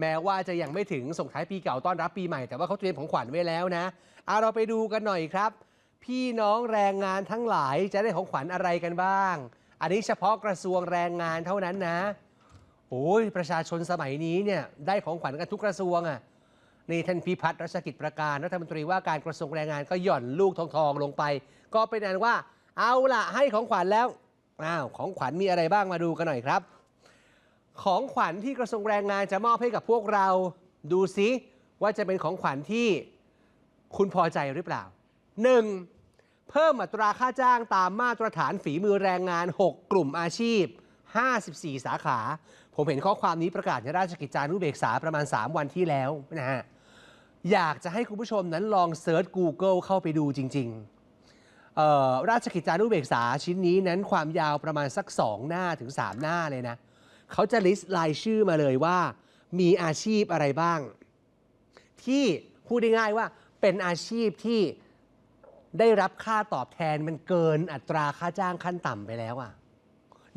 แม้ว่าจะยังไม่ถึงส่งท้ายปีเก่าต้อนรับปีใหม่ แต่ว่าเขาเตรียมของขวัญไว้แล้วนะเอาเราไปดูกันหน่อยครับ พี่น้องแรงงานทั้งหลายจะได้ของขวัญอะไรกันบ้าง อันนี้เฉพาะกระทรวงแรงงานเท่านั้นนะโอ้ยประชาชนสมัยนี้เนี่ยได้ของขวัญกันทุกกระทรวงอะ่ะนี่ท่านพิพัฒน์รัชกิจประการรัฐมนตรีว่าการกระทรวงแรงงานก็หย่อนลูกทองทองลงไป ก็เป็นอันว่า เอาล่ะให้ของขวัญแล้วอ้าวของขวัญมีอะไรบ้างมาดูกันหน่อยครับ ของขวัญที่กระทรวงแรงงานจะมอบให้กับพวกเราดูซิว่าจะเป็นของขวัญที่คุณพอใจหรือเปล่า 1. เพิ่มอัตราค่าจ้างตามมาตรฐานฝีมือแรงงาน 6 กลุ่มอาชีพ 54 สาขา ผมเห็นข้อความนี้ประกาศในราชกิจจานุเบกษาประมาณ 3 วันที่แล้วนะฮะ อยากจะให้คุณผู้ชมนั้นลองเซิร์ช Google เข้าไปดูจริง ๆ ราชกิจจานุเบกษาชิ้นนี้นั้นความยาวประมาณสัก 2 หน้าถึง 3 หน้าเลยนะ เขาจะลิสต์รายชื่อมาเลยว่า มีอาชีพอะไรบ้าง ที่พูดง่ายๆว่าเป็นอาชีพที่ได้รับค่าตอบแทนมันเกินอัตราค่าจ้างขั้นต่ำไปแล้วอะ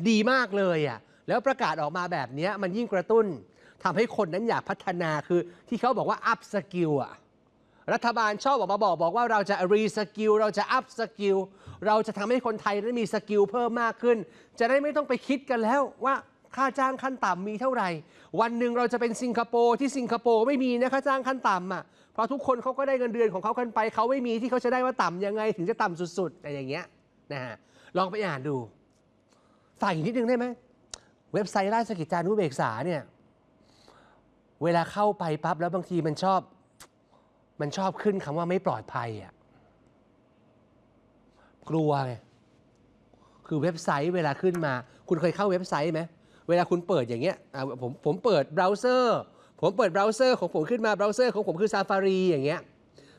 ดีมากเลยอะแล้วประกาศออกมาแบบนี้มันยิ่งกระตุ้นทำให้คนนั้นอยากพัฒนาคือที่เขาบอกว่า up skill อะรัฐบาลชอบออกมาบอกบอกว่าเราจะ re skill เราจะ up skill เราจะทำให้คนไทยนั้มีสกิลเพิ่มมากขึ้น จะได้ไม่ต้องไปคิดกันแล้วว่า ค่าจ้างขั้นต่ำมีเท่าไหร่ วันหนึ่งเราจะเป็นสิงคโปร์ที่สิงคโปร์ไม่มีนะค่าจ้างขั้นต่ำอะเพราะทุกคนเขาก็ได้เงินเดือนของเขากันไปเขาไม่มีที่เขาจะได้ว่าต่ำยังไงถึงจะต่ำสุดๆอะไรอย่างเงี้ยนะฮะลองไปอ่านดูฝากอีกนิดนึงได้ไหมเว็บไซต์ราชกิจจานุเบกษาเนี่ยเวลาเข้าไปปั๊บแล้วบางทีมันชอบ มันชอบขึ้นคำว่าไม่ปลอดภัยอะกลัวไงคือเว็บไซต์เวลาขึ้นมา คุณเคยเข้าเว็บไซต์ไหม เวลาคุณเปิดอย่างเงี้ยอะผมผมเปิดเบราว์เซอร์ ผมเปิดเบราว์เซอร์ของผมขึ้นมาเบราว์เซอร์ของผมคือ Safari อย่างเงี้ย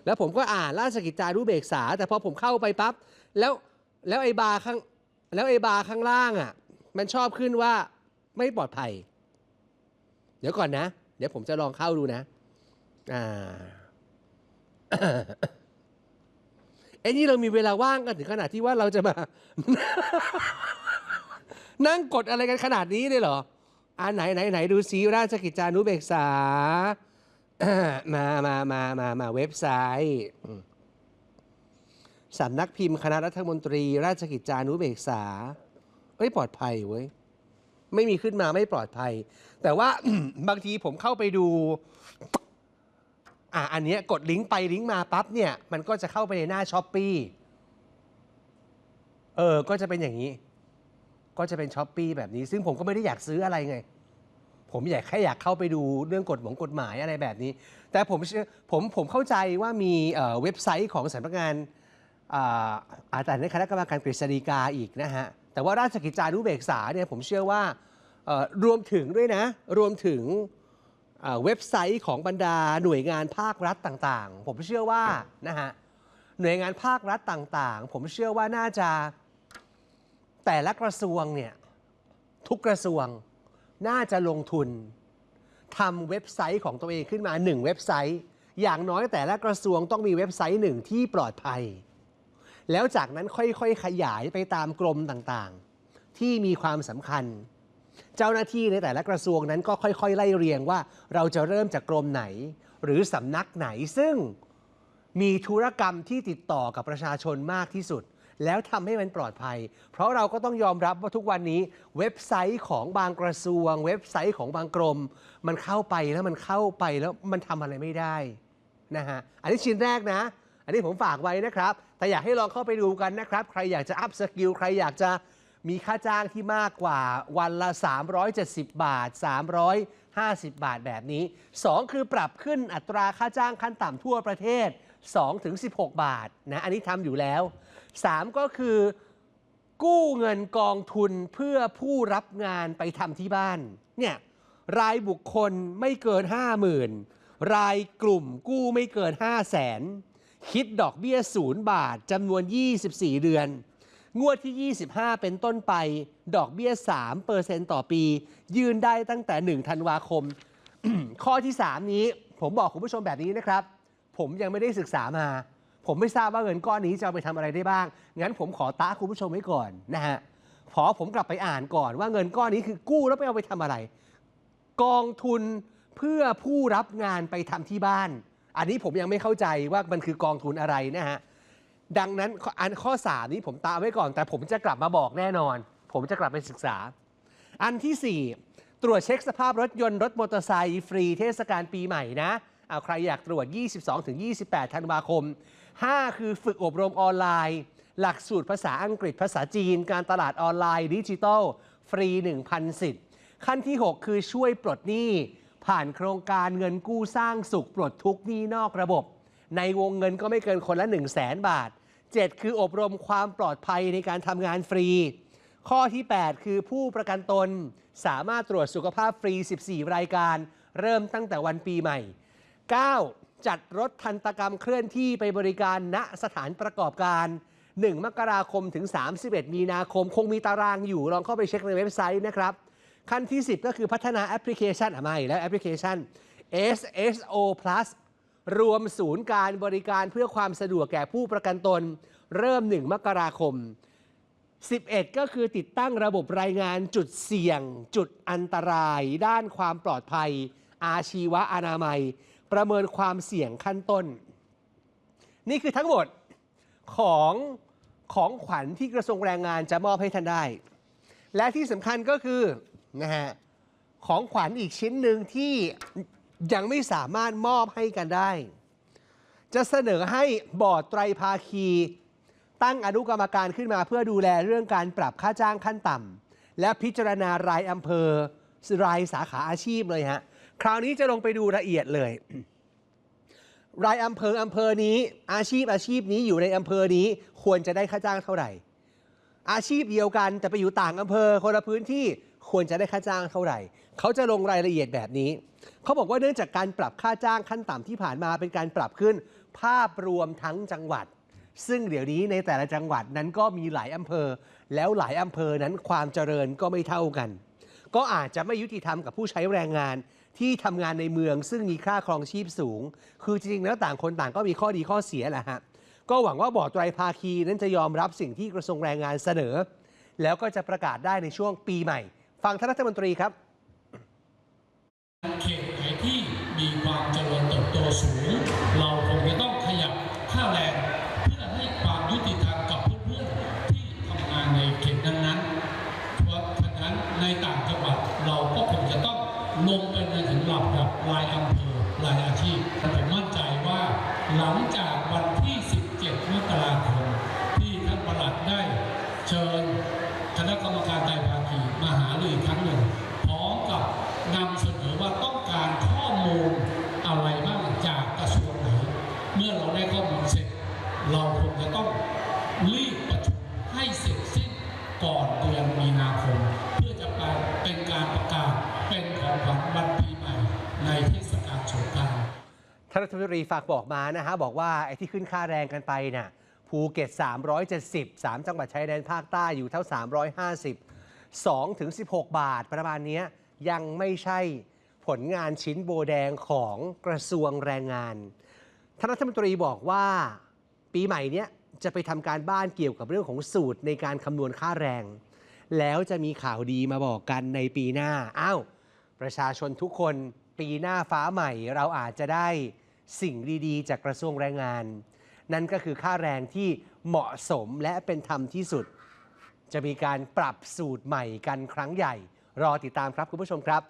แล้วผมก็อ่านราชกิจจานุเบกษา แต่พอผมเข้าไปปั๊บแล้วแล้วไอ้บาร์ข้างแล้วไอ้บาร์ข้างล่างอะมันชอบขึ้นว่าไม่ปลอดภัย เดี๋ยวก่อนนะ เดี๋ยวผมจะลองเข้าดูนะอ่าเอ้นี่เรามีเวลาว่างกันถึงขนาดที่ว่าเราจะมา นั่งกดอะไรกันขนาดนี้เลยเหรออ่าไหนไหนไหนดูซีราชกิจจานุเบกษา มามามามามาเว็บไซต์สำนักพิมพ์คณะรัฐมนตรี ราชกิจจานุเบกษาเอ้ยปลอดภัยเว้ยไม่มีขึ้นมาไม่ปลอดภัย แต่ว่าบางทีผมเข้าไปดู อะอันเนี้ยกดลิงก์ไปลิงก์มาปั๊บเนี่ย มันก็จะเข้าไปในหน้าช้อปปีเออ ก็จะเป็นอย่างนี้ ก็จะเป็นช้อปปีแบบนี้ ซึ่งผมก็ไม่ได้อยากซื้ออะไรไง ผมอยากแค่อยากเข้าไปดูเรื่องกฎหมงกฎหมายอะไรแบบนี้ แต่ผมเชื่อผมผมเข้าใจว่ามีเว็บไซต์ของสำนักงานอาจารย์ในคณะกรรมการกฤษฎีกาอีกนะฮะ แต่ว่าราชกิจจานุเบกษาเนี่ยผมเชื่อว่ารวมถึงด้วยนะ รวมถึงเว็บไซต์ของบรรดาหน่วยงานภาครัฐต่างๆ ผมเชื่อว่านะฮะหน่วยงานภาครัฐต่างๆ ผมเชื่อว่าน่าจะ แต่ละกระทรวงเนี่ยทุกกระทรวงน่าจะลงทุนทำเว็บไซต์ของตัวเองขึ้นมาหนึ่งเว็บไซต์ อย่างน้อยแต่ละกระทรวงต้องมีเว็บไซต์หนึ่งที่ปลอดภัย แล้วจากนั้นค่อยๆ ขยายไปตามกรมต่างๆ ที่มีความสำคัญ เจ้าหน้าที่ในแต่ละกระทรวงนั้นก็ค่อยๆ ไล่เรียงว่าเราจะเริ่มจากกรมไหน หรือสำนักไหนซึ่งมีธุรกรรมที่ติดต่อกับประชาชนมากที่สุด แล้วทำให้มันปลอดภัย เพราะเราก็ต้องยอมรับว่าทุกวันนี้เว็บไซต์ของบางกระทรวง เว็บไซต์ของบางกรม มันเข้าไปแล้วมันเข้าไปแล้วมันทำอะไรไม่ได้นะฮะอันนี้ชิ้นแรกนะ อันนี้ผมฝากไว้นะครับ แต่อยากให้ลองเข้าไปดูกันนะครับ ใครอยากจะอัพสกิลใครอยากจะมีค่าจ้างที่มากกว่าวันละ 370 บาท 350 บาทแบบนี้ 2 คือปรับขึ้นอัตราค่าจ้างขั้นต่ำทั่วประเทศ2ถึง16 บาทนะ อันนี้ทำอยู่แล้ว 3 ก็คือ กู้เงินกองทุนเพื่อผู้รับงานไปทำที่บ้านเนี่ยรายบุคคลไม่เกิน 50,000 รายกลุ่มกู้ไม่เกิน 5 0 0 0 0 0คิดดอกเบี้ย0บาทจำนวน 24 เดือน งวดที่ 25 เป็นต้นไป ดอกเบี้ย3เปอร์เซ็นต่อปี ยืนได้ตั้งแต่ 1 ธันวาคม ข้อที่ 3 นี้ผมบอกคุณผู้ชมแบบนี้นะครับ ผมยังไม่ได้ศึกษามา ผมไม่ทราบว่าเงินก้อนนี้จะเอาไปทำอะไรได้บ้าง งั้นผมขอตาคุณผู้ชมไว้ก่อนนะฮะขอผมกลับไปอ่านก่อนว่าเงินก้อนนี้คือกู้แล้วไปเอาไปทำอะไร กองทุนเพื่อผู้รับงานไปทำที่บ้าน อันนี้ผมยังไม่เข้าใจว่ามันคือกองทุนอะไรนะฮะ ดังนั้นอันข้อ 3 นี้ผมตาไว้ก่อน แต่ผมจะกลับมาบอกแน่นอน ผมจะกลับไปศึกษา อันทีสี่4 ตรวจเช็คสภาพรถยนต์รถมอเตอร์ไซค์ฟรีเทศกาลปีใหม่นะเอาใครอยากตรวจ 22-28 ธันวาคม5 คือฝึกอบรมออนไลน์ หลักสูตรภาษาอังกฤษ ภาษาจีน การตลาดออนไลน์ดิจิทัล ฟรี 1,000 สิทธิ์ ขั้นที่ 6 คือช่วยปลดหนี้ ผ่านโครงการเงินกู้สร้างสุขปลดทุกหนี้นอกระบบ ในวงเงินก็ไม่เกินคนละ 1 0 0 0 0แบาท 7 คืออบรมความปลอดภัยในการทำงานฟรี ข้อที่ 8 คือผู้ประกันตน สามารถตรวจสุขภาพฟรี 14 รายการ เริ่มตั้งแต่วันปีใหม่ 9. จัดรถทันตกรรมเคลื่อนที่ไปบริการณสถานประกอบการ 1 มกราคมถึง 31 มีนาคม คงมีตารางอยู่ ลองเข้าไปเช็คในเว็บไซต์นะครับ ขั้นที่ 10 ก็คือพัฒนาแอปพลิเคชันอะไม่แล้วแอปพลิเคชัน SSO Plus รวมศูนย์การบริการเพื่อความสะดวกแก่ผู้ประกันตน เริ่ม 1 มกราคม 11 ก็คือติดตั้งระบบรายงานจุดเสี่ยง จุดอันตราย ด้านความปลอดภัย อาชีวะอนามัย ประเมินความเสี่ยงขั้นต้น นี่คือทั้งหมดของของขวัญที่กระทรวงแรงงานจะมอบให้ท่านได้ และที่สำคัญก็คือนะฮะของขวัญอีกชิ้นหนึ่งที่ยังไม่สามารถมอบให้กันได้ จะเสนอให้บอร์ดไตรภาคี ตั้งอนุกรรมการขึ้นมาเพื่อดูแลเรื่องการปรับค่าจ้างขั้นต่ำและพิจารณารายอำเภอรายสาขาอาชีพเลยฮะ คราวนี้จะลงไปดูละเอียดเลย รายอำเภออำเภอนี้ อาชีพอาชีพนี้อยู่ในอำเภอนี้ควรจะได้ค่าจ้างเท่าไหร่ อาชีพเดียวกันแต่ไปอยู่ต่างอำเภอคนละพื้นที่ควรจะได้ค่าจ้างเท่าไหร่ เขาจะลงรายละเอียดแบบนี้ เขาบอกว่าเนื่องจากการปรับค่าจ้างขั้นต่ำที่ผ่านมาเป็นการปรับขึ้น ภาพรวมทั้งจังหวัด ซึ่งเดี๋ยวนี้ในแต่ละจังหวัดนั้นก็มีหลายอำเภอ แล้วหลายอำเภอนั้นความเจริญก็ไม่เท่ากัน ก็อาจจะไม่ยุติธรรมกับผู้ใช้แรงงาน ที่ทำงานในเมืองซึ่งมีค่าครองชีพสูง คือจริงๆแล้วต่างคนต่างก็มีข้อดีข้อเสียแหละฮะก็หวังว่าบอร์ดไตรภาคีนั้นจะยอมรับสิ่งที่กระทรวงแรงงานเสนอ แล้วก็จะประกาศได้ในช่วงปีใหม่ ฟังท่านรัฐมนตรีครับเขตไหนที่มีความเจริญเติบโตสูงเราคงจะต้องขยับค่าแรงเพื่อให้ความยุติธรรมกับเพื่อนๆที่ทำงานในเขตนั้นๆเพราะฉะนั้นในต่างจังหวัดเราก็คงจะต้องลงไปในถึงระดับรายอำเภอรายอาชีพผมมั่นใจว่าหลังจากวันที่ 17 มกราคมที่ท่านประหลัดได้ เชิญคณะกรรมการไตรภาคีมาหารืออีกครั้งหนึ่งพร้อมกับนำเสนอว่าต้องการข้อมูลอะไรบ้างจากกระทรวงไหน เมื่อเราได้ข้อมูลเสร็จ เราคงจะต้องรีบประชุมให้เสร็จสิ้นก่อนเดือนมีนาคม เพื่อจะไปเป็นการประกาศเป็นของขวัญวันปีใหม่ในเทศกาลสงกรานต์ท่านรัฐมนตรีฝากบอกมานะฮะบอกว่าไอ้ที่ขึ้นค่าแรงกันไปน่ะ ภูเก็ต 370 3 จังหวัดชายแดนภาคใต้อยู่เท่า 350 2ถึง16 บาทประมาณนี้ยยังไม่ใช่ผลงานชิ้นโบแดงของกระทรวงแรงงานท่านรัฐมนตรีบอกว่าปีใหม่เนี้ยจะไปทำการบ้านเกี่ยวกับเรื่องของสูตรในการคำนวณค่าแรง แล้วจะมีข่าวดีมาบอกกันในปีหน้าอ้าวประชาชนทุกคนปีหน้าฟ้าใหม่เราอาจจะได้สิ่งดีๆ จากกระทรวงแรงงาน นั่นก็คือค่าแรงที่เหมาะสมและเป็นธรรมที่สุด จะมีการปรับสูตรใหม่กันครั้งใหญ่ รอติดตามครับคุณผู้ชมครับ